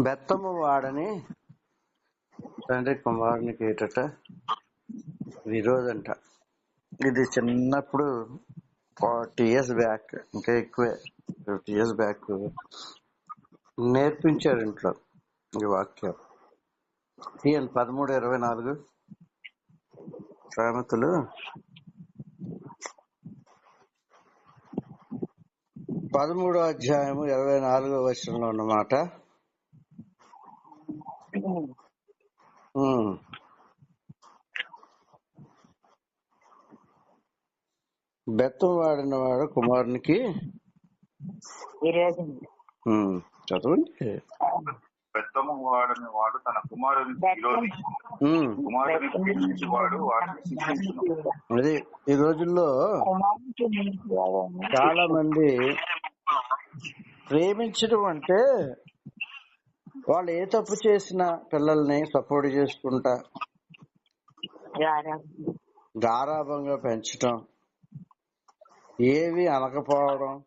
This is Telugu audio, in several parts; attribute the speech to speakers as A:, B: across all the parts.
A: బెత్తము వాడని తండ్రి కుమారునికి ఏటట విరోధంట. ఇది చిన్నప్పుడు ఫార్టీ ఇయర్స్ బ్యాక్ ఇంకా ఎక్కువే ఫిఫ్టీ ఇయర్స్ బ్యాక్ నేర్పించారు ఇంట్లో ఈ వాక్యం. ఈయన పదమూడు ఇరవై నాలుగు. సామెతలు పదమూడో అధ్యాయము ఇరవై నాలుగో వచనంలో ఉన్నమాట. బెత్తం వాడిన వాడు కుమారునికి చదవండి.
B: బెత్తము వాడని వాడు తన కుమారుని ప్రేమించి వాడు
A: అది ఈ రోజుల్లో. చాలా మంది ప్రేమించడం అంటే వాళ్ళు ఏ తప్పు చేసినా పిల్లల్ని సపోర్ట్ చేసుకుంటా. గారాభంగా పెంచటం ఏవి అనకపోవడం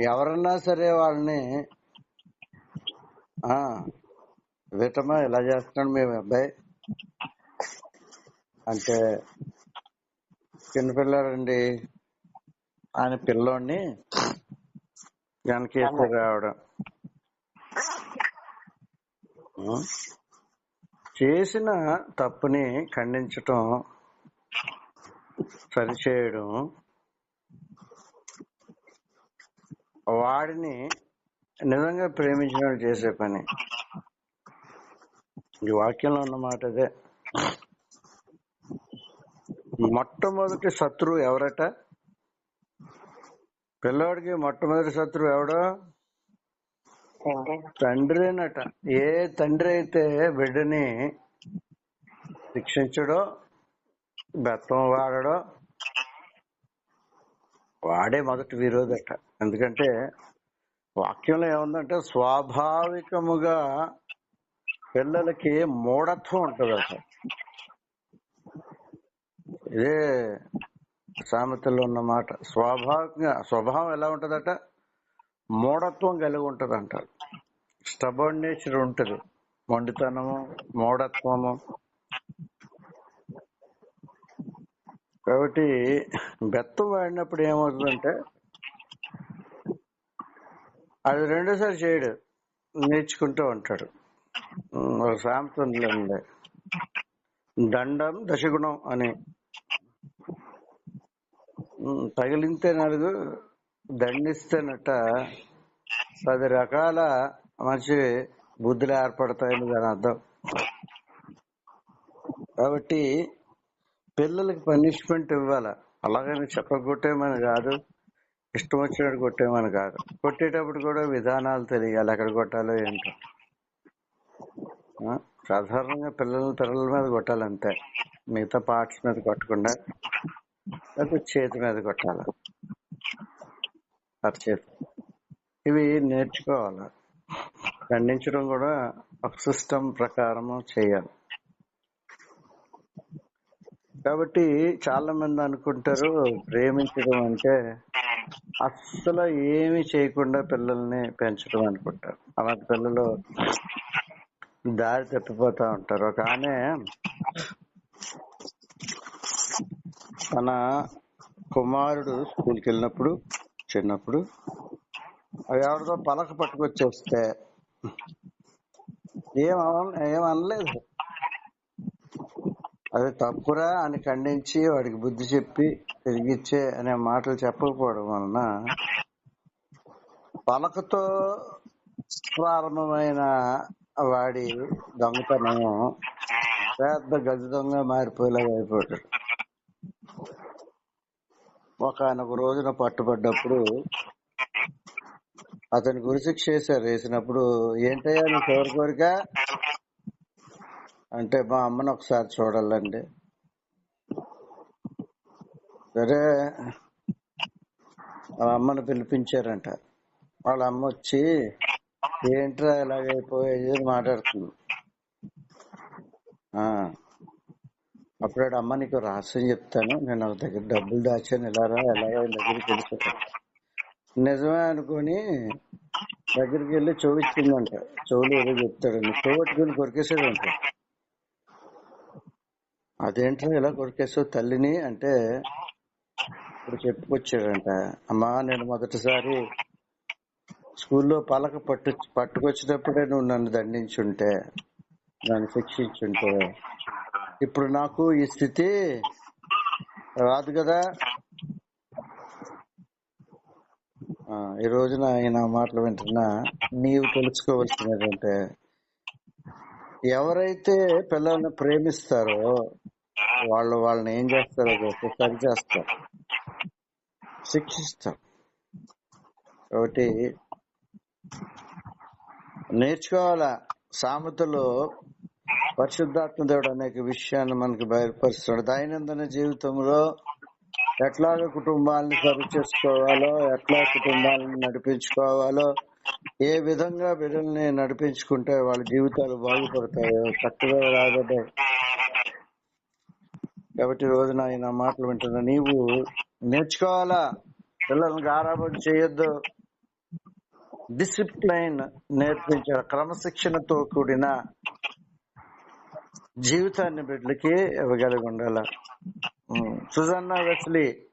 A: ఎవరన్నా సరే వాళ్ళని ఆ విటమా ఇలా చేస్తున్నాడు మీ అబ్బాయి అంటే చిన్న పిల్లాడండి ఆయన పిల్లోడిని వెనకేసి రావడం? చేసిన తప్పుని ఖండించటం సరిచేయడం వాడిని నిజంగా ప్రేమించిన వాడు చేసే పని. ఈ వాక్యంలో ఉన్న మాట అదే. మొట్టమొదటి శత్రువు ఎవరట? పిల్లవాడికి మొట్టమొదటి శత్రువు ఎవడో?
C: తండ్రి.
A: తండ్రినట ఏ తండ్రి అయితే బిడ్డని శిక్షించడో బెత్తం వాడడో వాడే మొదటి విరోధట ఎందుకంటే వాక్యంలో ఏముందంటే స్వాభావికముగా పిల్లలకి మూఢత్వం ఉంటుందట. ఇదే సామెతల్లో ఉన్న మాట. స్వాభావికంగా స్వభావం ఎలా ఉంటుందట? మూఢత్వం కలిగి ఉంటుంది అంటారు స్టబర్న్ నేచర్ ఉంటుంది. మొండితనము మూఢత్వము. కాబట్టి బెత్తం వాడినప్పుడు ఏమవుతుందంటే అది రెండోసారి చేయడు. నేర్చుకుంటూ ఉంటాడు. సామెతంలో ఉండే దండం దశగుణం అని ఉమ్, నడుగు దండిస్తే దండిస్తేనట. పది రకాల మంచి బుద్ధులు ఏర్పడతాయని దాని అర్థం. కాబట్టి పిల్లలకి పనిష్మెంట్ ఇవ్వాలి. అలాగని చెప్పగొట్టేమని కాదు ఇష్టం వచ్చినట్టు కొట్టేమని కాదు. కొట్టేటప్పుడు కూడా విధానాలు తెలియాలి ఎక్కడ కొట్టాలో ఏంటో. సాధారణంగా పిల్లల పిల్లల మీద కొట్టాలి అంతే మిగతా పార్ట్స్ మీద కొట్టకుండా. లేకపోతే చేతి మీద కొట్టాలి? అరచేతి ఇవి నేర్చుకోవాలి. ఖండించడం కూడా ఒక సిస్టమ్ ప్రకారము చేయాలి. కాబట్టి చాలా మంది అనుకుంటారు ప్రేమించడం అంటే అస్సలు ఏమి చేయకుండా పిల్లల్ని పెంచడం అనుకుంటారు. అలాంటి పిల్లలు దారి తప్పిపోతా ఉంటారు. ఒక ఆమె తన కుమారుడు స్కూల్కి వెళ్ళినప్పుడు చిన్నప్పుడు అది ఎవరితో పలక పట్టుకొచ్చేస్తే. ఏం అన- ఏం అనలేదు. అది తప్పురా అని ఖండించి వాడికి బుద్ధి చెప్పి తిరిగిచ్చే అనే మాటలు చెప్పకపోవడం వలన పలకతో ప్రారంభమైన వాడి దొంగతనం పెద్ద గజ దొంగ మారిపోయేలాగా అయిపోతాడు. ఒక రోజున పట్టుబడ్డప్పుడు అతని గురిశిక్ష చేశారు. వేసినప్పుడు ఏంటయ్యా నీ కోరిక కోరిక? అంటే మా అమ్మని ఒకసారి చూడాలండి. సరే వాళ్ళ అమ్మను పిలిపించారంట. వాళ్ళ అమ్మ వచ్చి ఏంట్రా ఇలాగైపోయేది మాట్లాడుతుంది. ఆ, అప్పుడు అమ్మ నీకు రహస్యం చెప్తాను. నేను ఒక దగ్గర డబ్బులు దాచాను. ఎలా ఎలా దగ్గరికి వెళ్ళిపోతాను. నిజమే అనుకొని దగ్గరికి వెళ్ళి చూపించిందంట చెవులు ఏదో చెప్తాడని చెవు కొరికేసాడు అంట అదేంటో ఇలా కొరికేసావు తల్లిని అంటే ఇప్పుడు చెప్పుకొచ్చాడంట. అమ్మా నేను మొదటిసారి స్కూల్లో పలక పట్టు పట్టుకొచ్చినప్పుడే నువ్వు నన్ను దండించుంటే నన్ను శిక్షించుంటే ఇప్పుడు నాకు ఈ స్థితి రాదు కదా. ఈ రోజున ఆయన మాటలు వింటున్నా నీవు తెలుసుకోవాల్సినదంటే ఎవరైతే పిల్లల్ని ప్రేమిస్తారో వాళ్ళు వాళ్ళని ఏం చేస్తారో తెలుసా? సరి చేస్తారు. శిక్షిస్తారు. కాబట్టి నేర్చుకోవాలా? సామెతలో పరిశుద్ధాత్మ దేవుడు అనేక విషయాన్ని మనకి బయలుపరుస్తున్నాడు. దైనందిన జీవితంలో ఎట్లాగ కుటుంబాలను సరి చేసుకోవాలో ఎట్లా కుటుంబాలను నడిపించుకోవాలో ఏ విధంగా బిడ్డల్ని నడిపించుకుంటే వాళ్ళ జీవితాలు బాగుపడతాయో చక్కగా రాబడ్డాయి కాబట్టి రోజున ఆయన మాటలు వింటున్నా నీవు నేర్చుకోవాలా? పిల్లల్ని గారాబం చేయొద్దు. డిసిప్లైన్ నేర్పించాలి. క్రమశిక్షణతో కూడిన జీవితాన్ని బిడ్డలకి ఇవ్వగలిగి ఉండాల. Susanna Wesley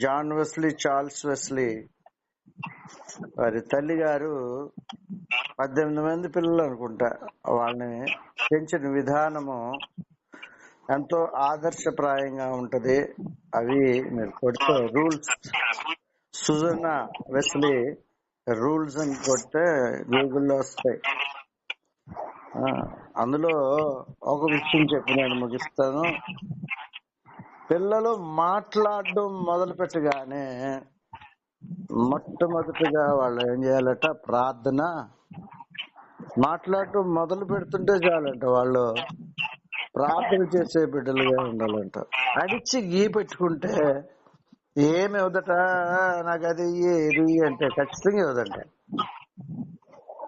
A: John Wesley Charles Wesley వారి తల్లి గారు పద్దెనిమిది మంది పిల్లలు అనుకుంటా. వాళ్ళని పెంచిన విధానము ఎంతో ఆదర్శప్రాయంగా ఉంటది. అవి మీరు కొడితే రూల్స్. సుజనా వెస్లీ రూల్స్ అని కొడితే గూగుల్లో వస్తాయి. అందులో ఒక విషయం చెప్పి నేను ముగిస్తాను. పిల్లలు మాట్లాడడం మొదలు పెట్టగానే మొట్టమొదటిగా వాళ్ళు ఏం చేయాలట ప్రార్థన. మాట్లాడటం మొదలు పెడుతుంటే చాలంట వాళ్ళు. ప్రార్థన చేసే బిడ్డలుగా ఉండాలంట. అడిచి గీ పెట్టుకుంటే ఏమి ఇవ్వదట నాకు అది ఏది అంటే ఖచ్చితంగా ఇవ్వదంట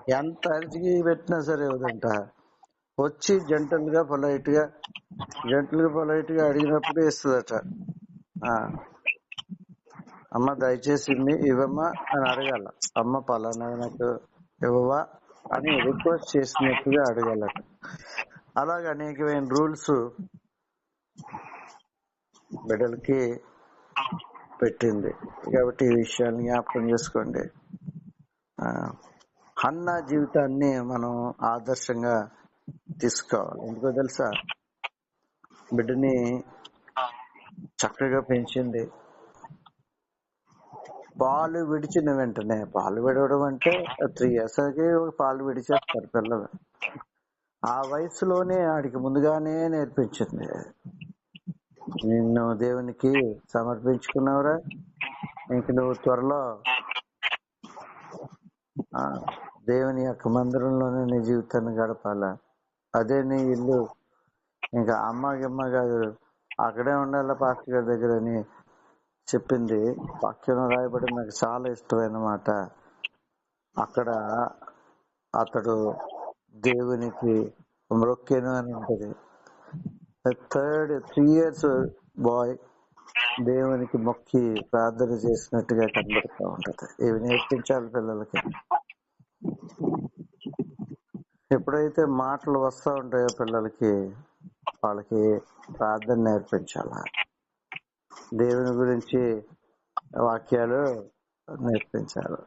A: ఎంత అరిచి పెట్టినా సరే ఇవ్వదంట వచ్చి జంటల్గా పొలైట్గా జంటల్గా పొలైట్గా అడిగినప్పుడు ఇస్తుందట. ఆ. అమ్మ దయచేసి ఇవ్వమ్మా అని అడగాల. అమ్మ పలానా నాకు ఇవ్వవా అని రిక్వెస్ట్ చేసినట్టుగా అడగాలట. అలాగే అనేకమైన రూల్స్ బిడ్డలకి పెట్టింది. కాబట్టి ఈ విషయాన్ని జ్ఞాపకం చేసుకోండి. ఆ, హన్నా జీవితాన్ని మనం ఆదర్శంగా తీసుకోవాలి. ఎందుకో తెలుసా? బిడ్డని చక్కగా పెంచింది. పాలు విడిచిన వెంటనే పాలు విడవడం అంటే త్రీ ఇయర్స్ పాలు విడిచేస్తారు పిల్లలు. ఆ వయసులోనే ఆడికి ముందుగానే నేర్పించింది. నిన్ను దేవునికి సమర్పించుకున్నావురా ఇంక నువ్వు త్వరలో ఆ, దేవుని యొక్క మందిరంలోనే నీ జీవితాన్ని గడపాలా? అదే నీ ఇల్లు. ఇంకా అమ్మ గిమ్మ కాదు. అక్కడే ఉండాలి పాస్టర్ గారి దగ్గర అని చెప్పింది. వాక్యం రాయబడి నాకు చాలా ఇష్టమైన మాట. అక్కడ అతడు దేవునికి మొక్కెను అని ఉంటది. థర్డ్ త్రీ ఇయర్స్ బాయ్ దేవునికి మొక్కి ప్రార్థన చేసినట్టుగా కనబడుతూ ఉంటది. ఇవి నేర్పించాలి పిల్లలకి. ఎప్పుడైతే మాటలు వస్తూ ఉంటాయో పిల్లలకి వాళ్ళకి ప్రార్థన నేర్పించాల? దేవుని గురించి వాక్యాలు నేర్పించాలి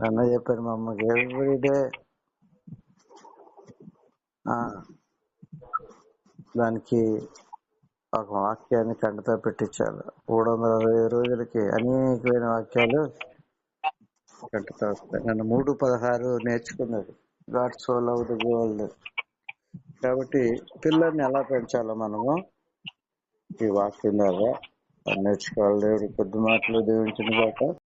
A: నన్న చెప్పారు మా అమ్మకి ఎవ్రీడే దానికి ఒక వాక్యాన్ని కంటతో పెట్టించాలి మూడు వందల అరవై రోజులకి అనేకమైన వాక్యాలు కంటతో వస్తాయి. నన్ను మూడు పదహారు నేర్చుకున్నది. God so love the world కాబట్టి పిల్లల్ని ఎలా పెంచాలో మనము ఈ వాక్యం ద్వారా నేర్చుకోవాలి. దేవుడు కొద్ది మాటలు దీవించిన బాట